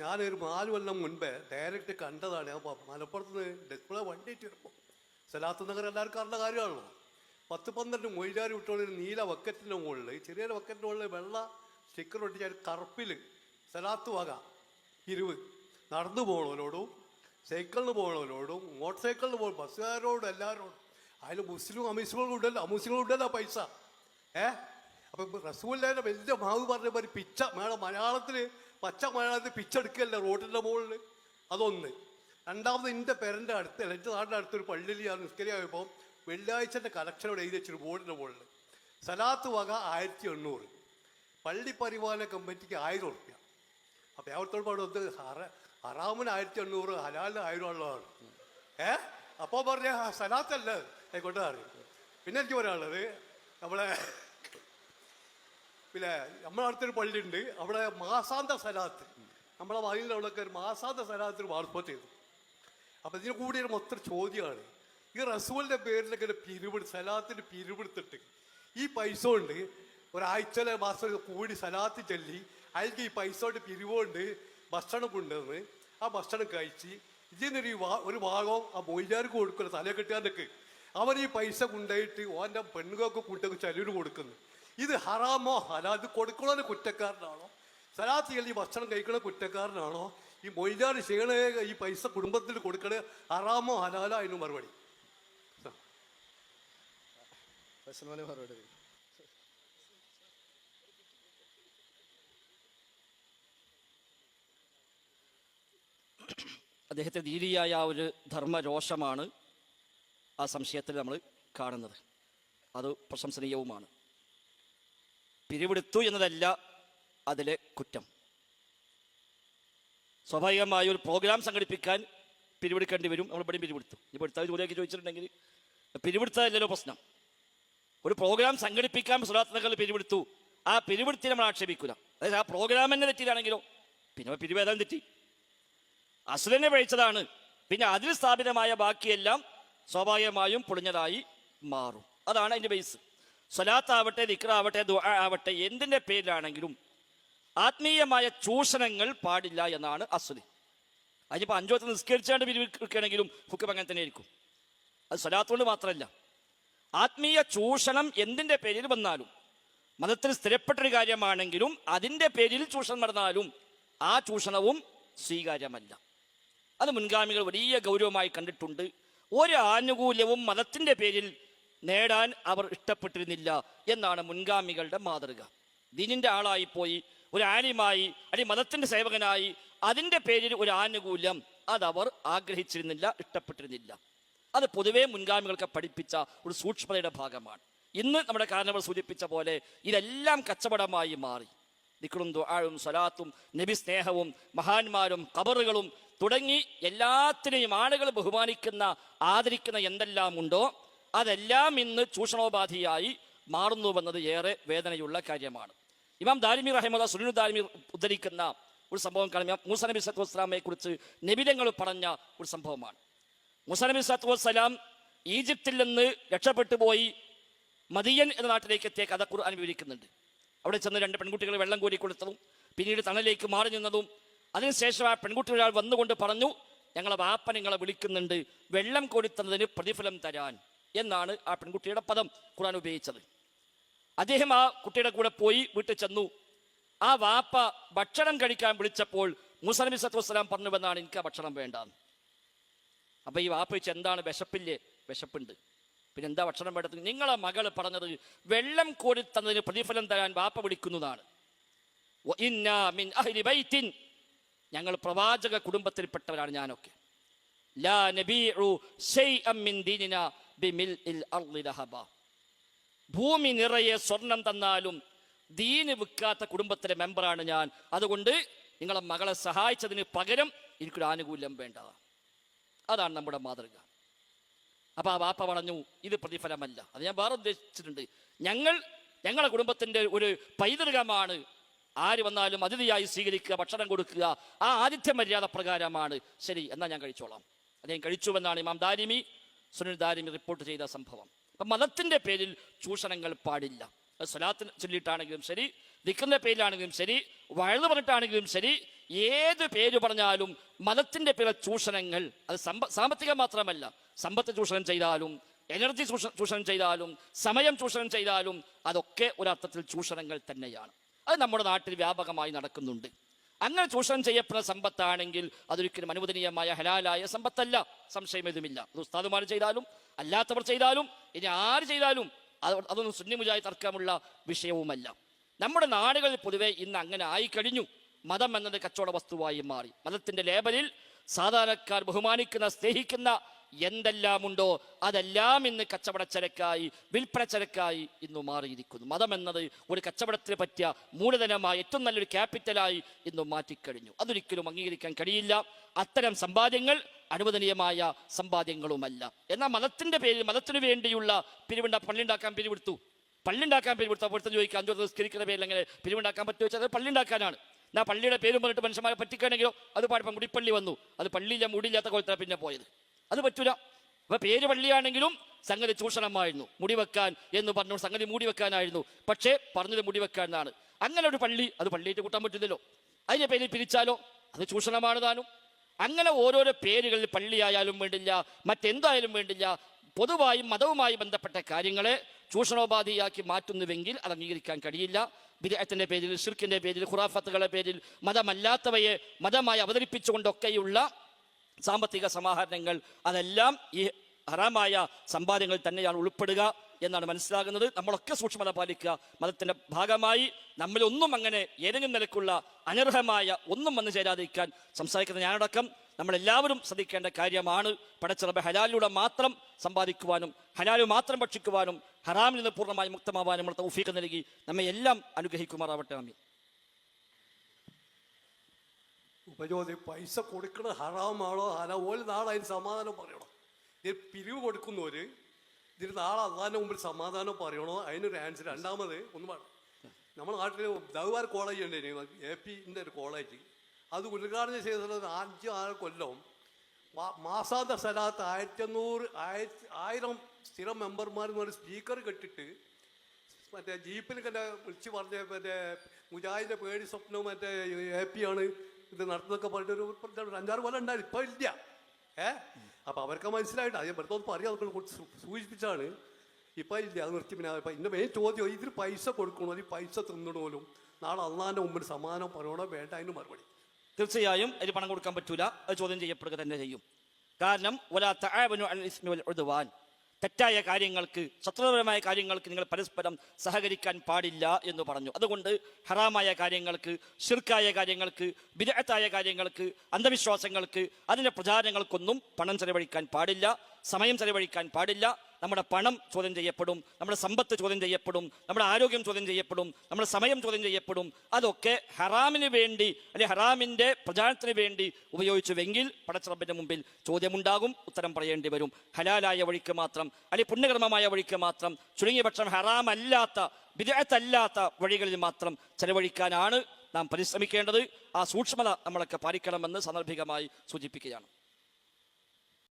ഞാനൊരു നാല് കൊല്ലം മുൻപേ ഡയറക്റ്റ് കണ്ടതാണ്. ഞാൻ മലപ്പുറത്ത് നിന്ന് ഡിസ്പ്ലേ വണ്ടി ഇട്ടിരുമ്പോൾ സലാത്ത് നഗർ എല്ലാവർക്കും അറിയുന്ന കാര്യമാണല്ലോ. പത്ത് പന്ത്രണ്ട് മൊയ്ലാരി വിട്ടുകൊണ്ട് നീല വക്കറ്റിന്റെ മുകളിൽ ചെറിയൊരു വക്കറ്റിന്റെ മുകളിൽ വെള്ള സ്റ്റിക്കർ ഒട്ടിച്ച കറുപ്പിൽ സലാത്ത് വക ഇരുവ്. നടന്നു പോകണവരോടും സൈക്കിളിന് പോകണവരോടും മോട്ടോർ സൈക്കിളിന് പോകും ബസ്സുകാരോടും എല്ലാവരോടും അതിൽ മുസ്ലിം അമുസ്ലിങ്ങളും ഉണ്ടല്ലോ. അമുസ്ലിങ്ങളും ഉണ്ടല്ലോ പൈസ. ഏ? അപ്പം റസൂലിന്റെ വലിയ മാവ് പറഞ്ഞ ഒരു പിച്ച മേള മലയാളത്തിൽ പച്ച മലയാളത്തിൽ പിച്ചെടുക്കല്ലേ റോഡിന്റെ മുകളിൽ അതൊന്ന്. രണ്ടാമത് എന്റെ പെരന്റെ അടുത്ത് എന്റെ നാടിന്റെ അടുത്തൊരു പള്ളിയിൽ ഞാൻ നിസ്കരിയായപ്പോൾ വെള്ളിയാഴ്ചന്റെ കലക്ഷനോട് എഴുതി വെച്ചൊരു ബോർഡിന്റെ മുകളിൽ സലാത്ത് വക ആയിരത്തി എണ്ണൂറ്. പള്ളി പരിപാലന കമ്മിറ്റിക്ക് ആയിരം ഉറുപ്പ്യ. അപ്പം അവിടുത്തോട് പാടുന്നത് ഹറ ഹറാമിന് ആയിരത്തി എണ്ണൂറ് ഹലാലിന് ആയിരം ഉള്ളതാണ്. ഏ? അപ്പോൾ പറഞ്ഞ സലാത്തല്ലേ. ആയിക്കോട്ടെ പിന്നെ എനിക്ക് പറയാനുള്ളത് നമ്മളെ പിന്നെ നമ്മുടെ അടുത്തൊരു പള്ളിയുണ്ട്. അവിടെ മാസാന്ത സലാത്ത്. നമ്മളെ വയലിന്റെ അവിടെയൊക്കെ ഒരു മാസാന്ത സലാത്തിന് വാർപ്പ് ചെയ്തു. അപ്പം ഇതിന് കൂടി ഒരു മൊത്തം ചോദ്യമാണ്. ഈ റസൂലിന്റെ പേരിലൊക്കെ ഒരു പിരിവിട് സലാത്തിന് പിരിവെടുത്തിട്ട് ഈ പൈസ കൊണ്ട് ഒരാഴ്ചയിലെ മാസം കൂടി സലാത്ത് ചൊല്ലി അയാൾക്ക് ഈ പൈസ കൊണ്ട് പിരിവുകൊണ്ട് ഭക്ഷണം കൊണ്ടുവന്ന് ആ ഭക്ഷണം കഴിച്ച് ഇതിനൊരു ഒരു ഭാഗം ആ മൊയ്യാർക്ക് കൊടുക്കുന്ന തല കെട്ടുകാരനൊക്കെ അവൻ ഈ പൈസ കൊണ്ടുപോയിട്ട് ഓന്റെ പെണ്ണുകൾക്ക് കുട്ടികൾക്ക് ചെലവിന് കൊടുക്കുന്നു. ഇത് ഹറാമോ ഹലാ ഇത് കൊടുക്കണോ കുറ്റക്കാരനാണോ? സലാത്ത് ഈ ഭക്ഷണം കഴിക്കണ കുറ്റക്കാരനാണോ? ഈ മൊയ്യാർ ചെയ്യണ ഈ പൈസ കുടുംബത്തിൽ കൊടുക്കണ ഹറാമോ ഹലാലോ അതിന് മറുപടി. മറുപടി. അദ്ദേഹത്തെ ആ ഒരു ധർമ്മരോഷമാണ് ആ സംശയത്തിൽ നമ്മൾ കാണുന്നത്. അത് പ്രശംസനീയവുമാണ്. പിരിവെടുത്തു എന്നതല്ല അതിലെ കുറ്റം. സ്വാഭാവികമായ ഒരു പ്രോഗ്രാം സംഘടിപ്പിക്കാൻ പിരിവെടുക്കേണ്ടി വരും. നമ്മൾ ഇവിടെയും പിരിവെടുത്തു. ഇപ്പോൾ എടുത്താൽ ജോലിയൊക്കെ ചോദിച്ചിട്ടുണ്ടെങ്കിൽ പിരിവെടുത്തതല്ലല്ലോ പ്രശ്നം. ഒരു പ്രോഗ്രാം സംഘടിപ്പിക്കാൻ സുലാത്തനകൾ പിരിവെടുത്തു. ആ പിരിവെടുത്തി നമ്മൾ ആക്ഷേപിക്കില്ല അതായത് ആ പ്രോഗ്രാം തന്നെ തെറ്റിയതാണെങ്കിലോ? പിന്നെ പിരിവേദം തെറ്റി? അസുരനെ പഴിച്ചതാണ് പിന്നെ അതിൽ സ്ഥാപിതമായ ബാക്കിയെല്ലാം സ്വാഭാവികമായും പൊളിഞ്ഞതായി മാറും. അതാണ് അതിന്റെ ബേസ് സ്വലാത്താവട്ടെ ദിക്റാവട്ടെ ദുആ ആവട്ടെ എന്തിന്റെ പേരിലാണെങ്കിലും ആത്മീയമായ ചൂഷണങ്ങൾ പാടില്ല എന്നാണ് അസുലി. അതിനിപ്പോൾ അഞ്ചോത്ത് നിസ്കരിച്ചാണ്ട് പിരിവിക്കുകയാണെങ്കിലും ഹുക്കം അങ്ങനെ തന്നെ ആയിരിക്കും. അത് സ്വലാത്തുകൊണ്ട് മാത്രമല്ല. ആത്മീയ ചൂഷണം എന്തിന്റെ പേരിൽ വന്നാലും മതത്തിൽ സ്ഥിരപ്പെട്ടൊരു കാര്യമാണെങ്കിലും അതിന്റെ പേരിൽ ചൂഷണം നടന്നാലും ആ ചൂഷണവും സ്വീകാര്യമല്ല. അത് മുൻഗാമികൾ വലിയ ഗൗരവമായി കണ്ടിട്ടുണ്ട്. ഒരു ആനുകൂല്യവും മതത്തിന്റെ പേരിൽ നേടാൻ അവർ ഇഷ്ടപ്പെട്ടിരുന്നില്ല എന്നാണ് മുൻഗാമികളുടെ മാതൃക. ദിനിന്റെ ആളായിപ്പോയി പോയി ഒരു ആലിമായി അല്ലെങ്കിൽ മതത്തിന്റെ സേവകനായി അതിന്റെ പേരിൽ ഒരു ആനുകൂല്യം അതവർ ആഗ്രഹിച്ചിരുന്നില്ല ഇഷ്ടപ്പെട്ടിരുന്നില്ല. അത് പൊതുവേ മുൻഗാമികൾക്ക് പഠിപ്പിച്ച ഒരു സൂക്ഷ്മതയുടെ ഭാഗമാണ്. ഇന്ന് നമ്മുടെ കാരണവർ സൂചിപ്പിച്ച പോലെ ഇതെല്ലാം കച്ചവടമായി മാറി. ദിക്റും ദുആഴും സ്വലാത്തും നബി സ്നേഹവും മഹാന്മാരും കബറുകളും തുടങ്ങി എല്ലാത്തിനെയും ആളുകൾ ബഹുമാനിക്കുന്ന ആദരിക്കുന്ന എന്തെല്ലാം ഉണ്ടോ അതെല്ലാം ഇന്ന് ചൂഷണോപാധിയായി മാറുന്നുവെന്നത് ഏറെ വേദനയുള്ള കാര്യമാണ്. ഇമാം ദാരിമി റഹിമദ സുനിൽ ദാരിമി ഉദ്ധരിക്കുന്ന ഒരു സംഭവം കാണാം. മൂസ നബി സത്തു വസ്സലാമയെ കുറിച്ച് നബിതങ്ങൾ പറഞ്ഞ ഒരു സംഭവമാണ്. മൂസ നബി സത്തു വസ്സലാം ഈജിപ്തിൽ നിന്ന് രക്ഷപ്പെട്ടു പോയി മദിയൻ എന്ന നാട്ടിലേക്ക് എത്തിയ കഥ ഖുർആൻ വിവരിക്കുന്നുണ്ട്. അവിടെ ചെന്ന് രണ്ട് പെൺകുട്ടികൾ വെള്ളം കോരി കൊടുത്തതും പിന്നീട് തണലിലേക്ക് മാറി നിന്നതും അതിനുശേഷം ആ പെൺകുട്ടി ഒരാൾ വന്നുകൊണ്ട് പറഞ്ഞു ഞങ്ങളെ വാപ്പ നിങ്ങളെ വിളിക്കുന്നുണ്ട്. വെള്ളം കോരിത്തന്നതിന് പ്രതിഫലം തരാൻ. എന്നാണ് ആ പെൺകുട്ടിയുടെ പദം ഖുർആൻ ഉപയോഗിച്ചത്. അദ്ദേഹം ആ കുട്ടിയുടെ കൂടെ പോയി വീട്ടിൽ ചെന്നു. ആ വാപ്പ ഭക്ഷണം കഴിക്കാൻ വിളിച്ചപ്പോൾ മുസലമി സത്തു വസ്സലാം പറഞ്ഞുവെന്നാണ് എനിക്ക് ആ ഭക്ഷണം വേണ്ട അപ്പൊ ഈ വാപ്പ എന്താണ് വിശപ്പില്ലേ? വിശപ്പുണ്ട്. പിന്നെ എന്താ ഭക്ഷണം വേണ്ടത്? നിങ്ങളെ മകൾ പറഞ്ഞത് വെള്ളം കോരി തന്നതിന് പ്രതിഫലം തരാൻ വാപ്പ വിളിക്കുന്നതാണ്. ഞങ്ങൾ പ്രവാചക കുടുംബത്തിൽപ്പെട്ടവരാണ് ഞാനൊക്കെ. ബിമിൽഇൽ അർളി ദഹബ. ഭൂമി നിറയെ സ്വർണം തന്നാലും ദീന് വിൽക്കാത്ത കുടുംബത്തിലെ മെമ്പറാണ് ഞാൻ. അതുകൊണ്ട് നിങ്ങളെ മകളെ സഹായിച്ചതിന് പകരം എനിക്കൊരു ആനുകൂല്യം വേണ്ട. അതാണ് നമ്മുടെ മാതൃക. അപ്പൊ ആ വാപ്പ പറഞ്ഞു ഇത് പ്രതിഫലമല്ല. അത് ഞാൻ വേറെ ഉദ്ദേശിച്ചിട്ടുണ്ട്. ഞങ്ങൾ ഞങ്ങളുടെ കുടുംബത്തിന്റെ ഒരു പൈതൃകമാണ്. ആര് വന്നാലും അതിഥിയായി സ്വീകരിക്കുക ഭക്ഷണം കൊടുക്കുക ആ ആതിഥ്യ മര്യാദ പ്രകാരമാണ്. ശരി എന്നാ ഞാൻ കഴിച്ചോളാം. അദ്ദേഹം കഴിച്ചുവെന്നാണ് ഇമാം ദാരിമി സുനിൽ ദാരിമി റിപ്പോർട്ട് ചെയ്ത സംഭവം. അപ്പൊ മതത്തിന്റെ പേരിൽ ചൂഷണങ്ങൾ പാടില്ല. അത് സ്വലാത്തിന് ചൊല്ലിയിട്ടാണെങ്കിലും ശരി ദിക്കുന്ന പേരിലാണെങ്കിലും ശരി വഴുതു പറഞ്ഞിട്ടാണെങ്കിലും ശരി ഏത് പേര് പറഞ്ഞാലും മതത്തിന്റെ പേരിലെ ചൂഷണങ്ങൾ അത് സമ്പ സാമ്പത്തികം മാത്രമല്ല സമ്പത്ത് ചൂഷണം ചെയ്താലും എനർജി ചൂഷ- ചൂഷണം ചെയ്താലും സമയം ചൂഷണം ചെയ്താലും അതൊക്കെ ഒരർത്ഥത്തിൽ ചൂഷണങ്ങൾ തന്നെയാണ്. അത് നമ്മുടെ നാട്ടിൽ വ്യാപകമായി നടക്കുന്നുണ്ട്. അങ്ങനെ ചൂഷണം ചെയ്യപ്പെടുന്ന സമ്പത്താണെങ്കിൽ അതൊരിക്കലും അനുവദനീയമായ ഹലാലായ സമ്പത്തല്ല. സംശയം ഇതുമില്ല അത് ഉസ്താദുമാർ ചെയ്താലും അല്ലാത്തവർ ചെയ്താലും ഇനി ആര് ചെയ്താലും അത് അതൊന്നും സുന്നിമുജായി തർക്കമുള്ള വിഷയവുമല്ല. നമ്മുടെ നാടുകളിൽ പൊതുവെ ഇന്ന് അങ്ങനെ ആയിക്കഴിഞ്ഞു. മതം എന്നത് കച്ചവട വസ്തുവായി മാറി. മതത്തിന്റെ ലേബലിൽ സാധാരണക്കാർ ബഹുമാനിക്കുന്ന സ്നേഹിക്കുന്ന എന്തെല്ലാമുണ്ടോ അതെല്ലാം ഇന്ന് കച്ചവടച്ചരക്കായി വിൽപ്പനച്ചരക്കായി ഇന്ന് മാറിയിരിക്കുന്നു. മതം എന്നത് ഒരു കച്ചവടത്തിന് പറ്റിയ മൂലധനമായി ഏറ്റവും നല്ലൊരു ക്യാപിറ്റലായി ഇന്ന് മാറ്റിക്കഴിഞ്ഞു. അതൊരിക്കലും അംഗീകരിക്കാൻ കഴിയില്ല. അത്തരം സമ്പാദ്യങ്ങൾ അനുവദനീയമായ സമ്പാദ്യങ്ങളുമല്ല. എന്നാൽ മതത്തിന്റെ പേരിൽ മതത്തിനു വേണ്ടിയുള്ള പിരിവുണ്ട പള്ളിയുണ്ടാക്കാൻ പിരിവെടുത്തു പള്ളിയുണ്ടാക്കാൻ പിരിവെടുത്തു അപ്പോഴത്തെ ചോദിക്കുക അഞ്ചു നിസ്കരിക്കുന്ന പേരിൽ എങ്ങനെ പിരിവുണ്ടാക്കാൻ പറ്റുമോ? അത് പള്ളിയുണ്ടാക്കാനാണ്. എന്നാ പള്ളിയുടെ പേരും പറഞ്ഞിട്ട് മനുഷ്യന്മാരെ പറ്റിക്കണമെങ്കിലോ അത് പാടിപ്പം മുടിപ്പള്ളി വന്നു. അത് പള്ളിയില്ല മുടിയില്ലാത്ത കോലത്തിലാണ് പിന്നെ പോയത്. അത് പറ്റൂല. അപ്പൊ പേര് പള്ളിയാണെങ്കിലും സംഗതി ചൂഷണമായിരുന്നു. മുടി വെക്കാൻ എന്ന് പറഞ്ഞു സംഗതി മൂടി വെക്കാനായിരുന്നു പക്ഷേ പറഞ്ഞത് മുടി വെക്കാൻ എന്നാണ്. അങ്ങനെ ഒരു പള്ളി അത് പള്ളിയിട്ട് കൂട്ടാൻ പറ്റില്ലല്ലോ. അതിന്റെ പേരിൽ പിരിച്ചാലോ? അത് ചൂഷണമാണ് താനും. അങ്ങനെ ഓരോരോ പേരുകളിൽ പള്ളിയായാലും വേണ്ടില്ല മറ്റെന്തായാലും വേണ്ടില്ല പൊതുവായും മതവുമായി ബന്ധപ്പെട്ട കാര്യങ്ങളെ ചൂഷണോപാധിയാക്കി മാറ്റുന്നുവെങ്കിൽ അത് അംഗീകരിക്കാൻ കഴിയില്ല. വിദേഹത്തിന്റെ പേരിൽ ഷിർക്കിന്റെ പേരിൽ ഖുറാഫത്തുകളുടെ പേരിൽ മതമല്ലാത്തവയെ മതമായി അവതരിപ്പിച്ചുകൊണ്ടൊക്കെയുള്ള സാമ്പത്തിക സമാഹരണങ്ങൾ അതെല്ലാം ഈ ഹറാമായ സമ്പാദ്യങ്ങൾ തന്നെയാണ് ഉൾപ്പെടുക എന്നാണ് മനസ്സിലാകുന്നത്. നമ്മളൊക്കെ സൂക്ഷ്മത പാലിക്കുക. മതത്തിന്റെ ഭാഗമായി നമ്മളൊന്നും അങ്ങനെ ഏതെങ്കിലും നിലക്കുള്ള അനർഹമായ ഒന്നും വന്നു ചേരാതിരിക്കാൻ സംസാരിക്കുന്ന ഞാനടക്കം നമ്മളെല്ലാവരും ശ്രദ്ധിക്കേണ്ട കാര്യമാണ്. പടച്ചിറബ് ഹലാലിലൂടെ മാത്രം സമ്പാദിക്കുവാനും ഹലാലു മാത്രം ഭക്ഷിക്കുവാനും ഹറാമിൽ നിന്ന് പൂർണമായി മുക്തമാവാനും നമ്മൾ തൗഫീഖ് നൽകി നമ്മെ എല്ലാം അനുഗ്രഹിക്കുമാറാവട്ടെ. അമ്മി ഉപജോതി പൈസ കൊടുക്കണ ഹറാമാണോ? ഹല പോലെ നാളെ അതിന് സമാധാനം പറയണം? ഇത് പിരിവ് കൊടുക്കുന്നവര് ഇതിന് നാളെ അള്ളാന്റെ മുമ്പിൽ സമാധാനം പറയണോ? അതിനൊരു ആൻസർ രണ്ടാമത് ഒന്ന് പറ. നമ്മൾ നാട്ടിൽ ദൗവാർ കോളേജ് ഉണ്ട് എ പിന്റെ ഒരു കോളേജ്. അത് ഉദ്ഘാടനം ചെയ്തത് അഞ്ച് ആറ് കൊല്ലം. മാസാന്ത സ്ഥലത്ത് ആയിരത്തി അഞ്ഞൂറ് ആയിരത്തി ആയിരം സ്ഥിരം മെമ്പർമാർ എന്ന് പറഞ്ഞ സ്പീക്കർ കെട്ടിട്ട് മറ്റേ ജീപ്പിൽ കണ്ട വിളിച്ച് പറഞ്ഞ മറ്റേ മുജാഹിദിന്റെ പേടി സ്വപ്നവും മറ്റേ എ പി ആണ്. ഇത് നടത്തുന്നൊക്കെ പറഞ്ഞിട്ട് ഒരു അഞ്ചാറ് കൊല്ലം ഉണ്ടായിരുന്നു ഇപ്പൊ ഇല്ല. ഏ? അപ്പൊ അവർക്ക് മനസ്സിലായിട്ട് അത് വെറുതെ ഒന്ന് സൂചിപ്പിച്ചാണ്. ഇപ്പൊ ഇല്ല അത് നിർത്തി പിന്നെ ഇപ്പൊ ഇന്ന മെയിൻ ചോദ്യം ഇതിന് പൈസ കൊടുക്കണോ? ഈ പൈസ തിന്നണോലും നാളെ അള്ളാന്റെ മുമ്പിൽ സമാനം പറയണോ? വേണ്ട അതിന് മറുപടി. തീർച്ചയായും അതിന് പണം കൊടുക്കാൻ പറ്റൂല. അത് ചോദ്യം ചെയ്യപ്പെടുക തന്നെ ചെയ്യും. കാരണം ഒലാ തആവനു തെറ്റായ കാര്യങ്ങൾക്ക് ശത്രുപരമായ കാര്യങ്ങൾക്ക് നിങ്ങൾ പരസ്പരം സഹകരിക്കാൻ പാടില്ല എന്ന് പറഞ്ഞു. അതുകൊണ്ട് ഹറാമായ കാര്യങ്ങൾക്ക് ഷിർക്കായ കാര്യങ്ങൾക്ക് വിദഗ്ധായ കാര്യങ്ങൾക്ക് അന്ധവിശ്വാസങ്ങൾക്ക് അതിന്റെ പ്രചാരണങ്ങൾക്കൊന്നും പണം ചെലവഴിക്കാൻ പാടില്ല സമയം ചെലവഴിക്കാൻ പാടില്ല. നമ്മുടെ പണം ചോദ്യം ചെയ്യപ്പെടും നമ്മുടെ സമ്പത്ത് ചോദ്യം ചെയ്യപ്പെടും നമ്മുടെ ആരോഗ്യം ചോദ്യം ചെയ്യപ്പെടും നമ്മുടെ സമയം ചോദ്യം ചെയ്യപ്പെടും. അതൊക്കെ ഹറാമിന് വേണ്ടി അല്ലെ ഹറാമിന്റെ പ്രചാരണത്തിന് വേണ്ടി ഉപയോഗിച്ചുവെങ്കിൽ പടച്ചറബിന്റെ മുമ്പിൽ ചോദ്യമുണ്ടാകും ഉത്തരം പറയേണ്ടി വരും. ഹലാലായ വഴിക്ക് മാത്രം അല്ലെ പുണ്യകർമ്മമായ വഴിക്ക് മാത്രം ചുരുങ്ങിയ പക്ഷം ഹറാമല്ലാത്ത വിദേഹത്തല്ലാത്ത വഴികളിൽ മാത്രം ചെലവഴിക്കാനാണ് നാം പരിശ്രമിക്കേണ്ടത്. ആ സൂക്ഷ്മത നമ്മളൊക്കെ പാലിക്കണമെന്ന് സാന്ദർഭികമായി സൂചിപ്പിക്കുകയാണ്.